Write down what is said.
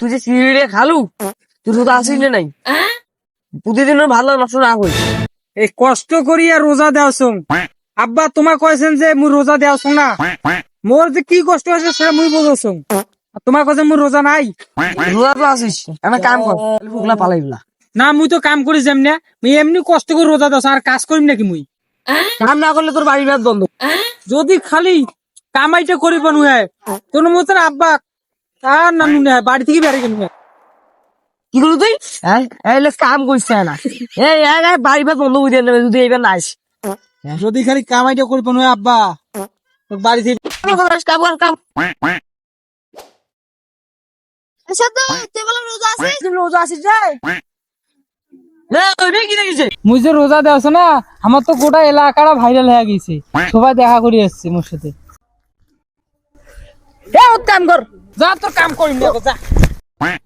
তুই যে সিঁড়ি খালু তুই রোজা আসিস না নাই। প্রতিদিনের ভালো নষ্ট না করিস এই কষ্ট করিয়া রোজা দেওয়াছং আব্বা তোমার কয়েছেন যে মুই রোজা না? মোর যে কি কষ্ট আছে সেটা মুই তোমার কাছে মুই রোজা নাই। রোজা তো আসিস আমি কাম কর। ফুকলা পালাইগুলা না মুই তো কাম করি যেমনে মুই এমনি কষ্ট করে রোজা দেওয়াছ আর কাজ করিম নাকি মুই? কাম না করলে তোর বাড়ি ভাত বন্ধ। যদি খালি কামাইটা করিব নুহে। তোর মতন আব্বা আর না নুনে বাড়ি থেকে বেড়ে গেল কি করলি তুই? হ্যাঁ এই কাম করছে না। এই বাড়ি ভাত বন্ধ করে দেবে যদি এইবার নাইস যদি খালি কামাইটা করিব নুহে আব্বা বাড়ি থেকে কাম কর কাম আচ্ছা রোজা আছিস তুই রোজা আসিস রে লে ওই কি দেখিছে? মুই যে রোজা দেওয়াছ না আমার তো গোটা এলাকাটা ভাইরাল হয়ে গেছে। সবাই দেখা করে এসছে মোর সাথে। কাম কর। যা তোর কাম করিম না যা।